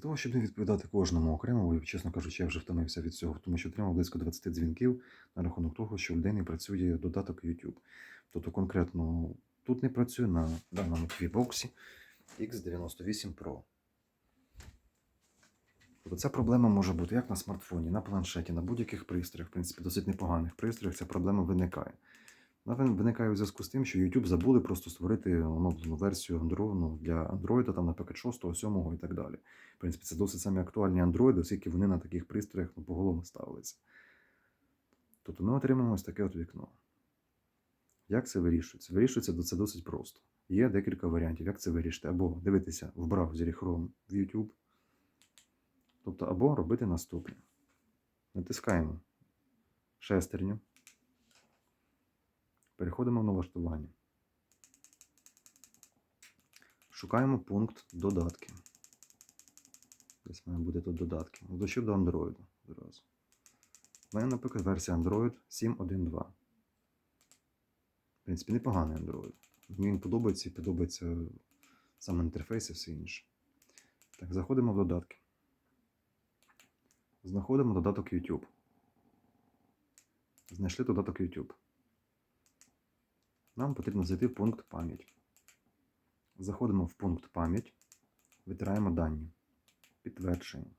того, щоб не відповідати кожному окремо, бо, чесно кажучи, я вже втомився від цього, тому що отримав близько 20 дзвінків на рахунок того, що в людини працює додаток YouTube. Тобто конкретно тут не працює на даному твібоксі X98 Pro. Тобто ця проблема може бути як на смартфоні, на планшеті, на будь-яких пристроях, в принципі, досить непоганих пристроях ця проблема виникає. Вин- виникає у зв'язку з тим, що YouTube забули просто створити оновлену версію Android ну, для Android, там, наприклад, 6, 7 і так далі. В принципі, це досить самі актуальні Android, оскільки вони на таких пристроях ну, поголовно ставилися. Тобто ми отримаємо ось таке от вікно. Як це вирішується? Вирішується це досить просто. Є декілька варіантів, як це вирішити. Або дивитися в браузері Chrome в YouTube. Тобто, або робити наступне. Натискаємо шестерню. Переходимо в налаштування. Шукаємо пункт додатки. Десь має бути тут додатки. Дощу до Android зразу. У мене, наприклад, версія Android 7.1.2. В принципі, непоганий Android. Мені він подобається і подобається сам інтерфейс і все інше. Так, заходимо в додатки. Знаходимо додаток YouTube. Знайшли додаток YouTube. Нам потрібно зайти в пункт пам'ять. Заходимо в пункт пам'ять, витираємо дані, підтверджуємо.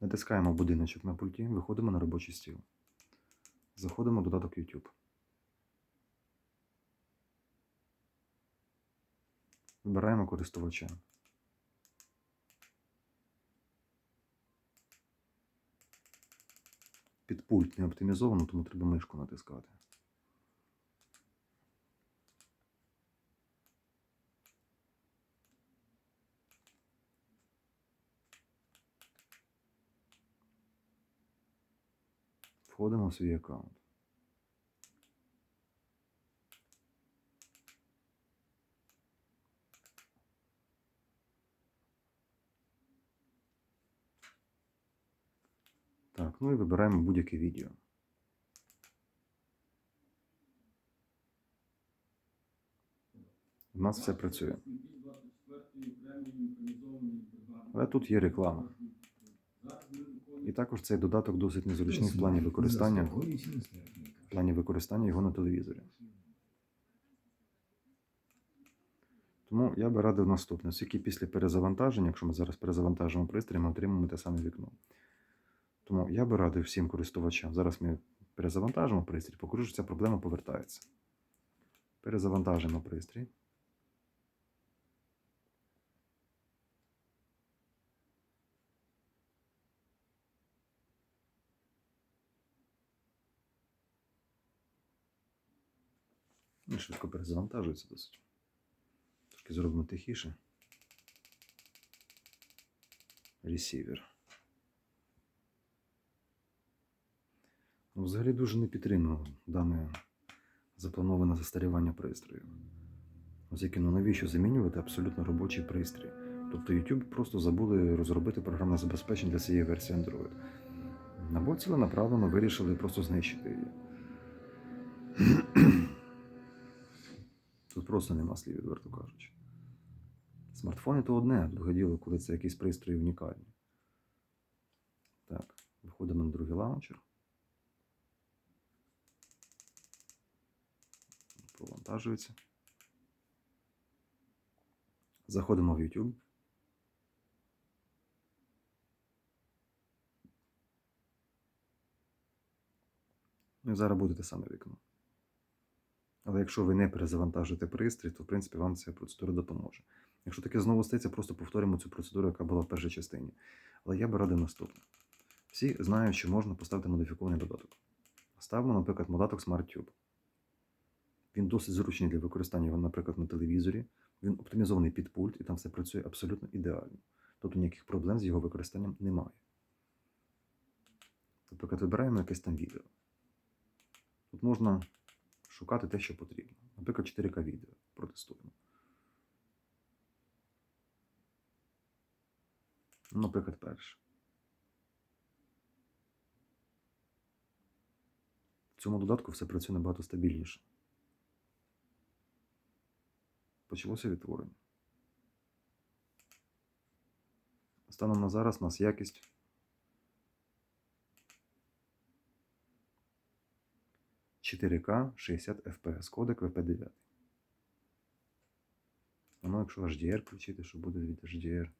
Натискаємо будиночок на пульті, виходимо на робочий стіл. Заходимо в додаток YouTube. Вибираємо користувача. Під пульт не оптимізовано, тому треба мишку натискати. Входимо в свій аккаунт. Так, ну і вибираємо будь-яке відео. У нас все працює. Але тут є реклама. І також цей додаток досить незручний в плані використання, в плані використання його на телевізорі. Тому я би радив наступне, оскільки після перезавантаження, якщо ми зараз перезавантажимо пристрій, ми отримаємо те саме вікно. Тому я би радив всім користувачам. Зараз ми перезавантажимо пристрій, покажу, що ця проблема повертається. Перезавантажимо пристрій. Він швидко перезавантажується досить. Трошки зробимо тихіше. Ресівер. Ну, Взагалі дуже не підтримую дане заплановане застарівання пристрою. Оскільки ну навіщо замінювати абсолютно робочий пристрій? Тобто YouTube просто забули розробити програмне забезпечення для цієї версії Android. Або ціленаправленно вирішили просто знищити її. Тут просто нема слів, відверто кажучи. Смартфони то одне, друге діло, коли це якийсь пристрій унікальний. Так, виходимо на другий лаунчер. Провантажується. Заходимо в YouTube. Ну і зараз буде те саме вікно. Але якщо ви не перезавантажите пристрій, то в принципі вам ця процедура допоможе. Якщо таке знову стається, просто повторимо цю процедуру, яка була в першій частині. Але я би радив наступне. Всі знають, що можна поставити модифікований додаток. Ставимо, наприклад, додаток SmartTube. Він досить зручний для використання наприклад, на телевізорі. Він оптимізований під пульт і там все працює абсолютно ідеально. Тобто ніяких проблем з його використанням немає. Наприклад, вибираємо якесь там відео. Тут можна шукати те, що потрібно. Наприклад, 4К відео протестуємо. Ну, Наприклад, перше. В цьому додатку все працює набагато стабільніше. Почалося відтворення. Станом на зараз у нас якість. «4К 60 FPS, кодек VP9. А ну, якщо HDR включити, що буде від HDR.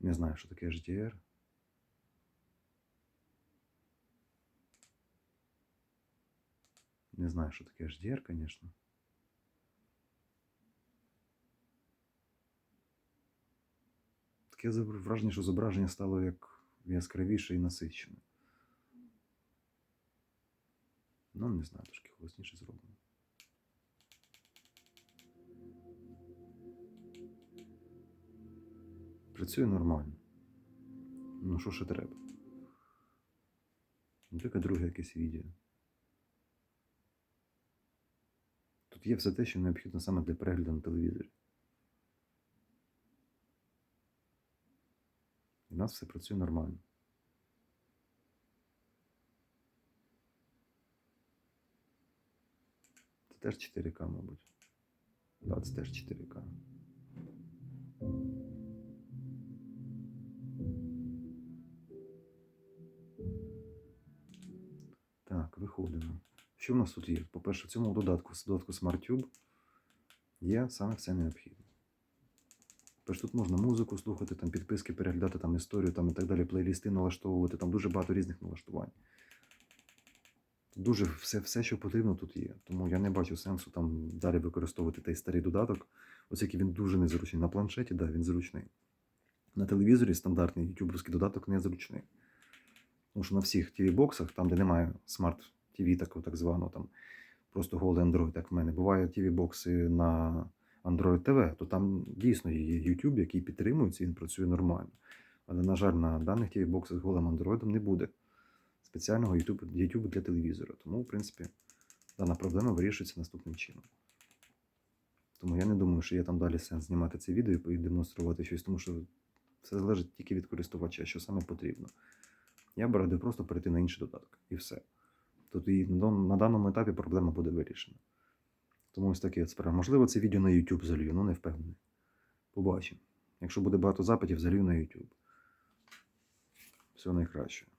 Не знаю, що таке HDR. Не знаю, що таке HDR, звісно. Таке враження, що зображення стало як яскравіше і насичене. Ну, не знаю, трошки голосніше зроблено. Працює нормально. Ну, що ще треба? Наприклад, друге якесь відео. Тут є все те, що необхідно саме для перегляду на телевізорі. В нас все працює нормально. Це теж 4К, мабуть. Так, це теж 4К. Так, виходимо. Що в нас тут є? По-перше, в цьому додатку, в додатку SmartTube є саме все необхідне. Тож тут можна музику слухати, там підписки переглядати, там історію там і так далі, плейлісти налаштовувати, там дуже багато різних налаштувань. Дуже все, все, що потрібно, тут є. Тому я не бачу сенсу там далі використовувати той старий додаток, оскільки він дуже незручний. На планшеті, да, він зручний. На телевізорі стандартний ютуберський додаток незручний. Тому що на всіх TV-боксах, там, де немає смарт такого так званого, там просто голий Android, як в мене. Буває TV-бокси на Android TV, то там дійсно є YouTube, який підтримується, він працює нормально. Але, на жаль, на даних TV-боксах з голим Android не буде спеціального YouTube, YouTube для телевізора. Тому, в принципі, дана проблема вирішується наступним чином. Тому я не думаю, що є там далі сенс знімати це відео і демонструвати щось, тому що все залежить тільки від користувача, що саме потрібно. Я б радив просто перейти на інший додаток. І все. Тут і на даному етапі проблема буде вирішена. Тому ось таке справа. Можливо, це відео на YouTube залью, ну не впевнений. Побачимо. Якщо буде багато запитів, залью на YouTube. Всього найкращого.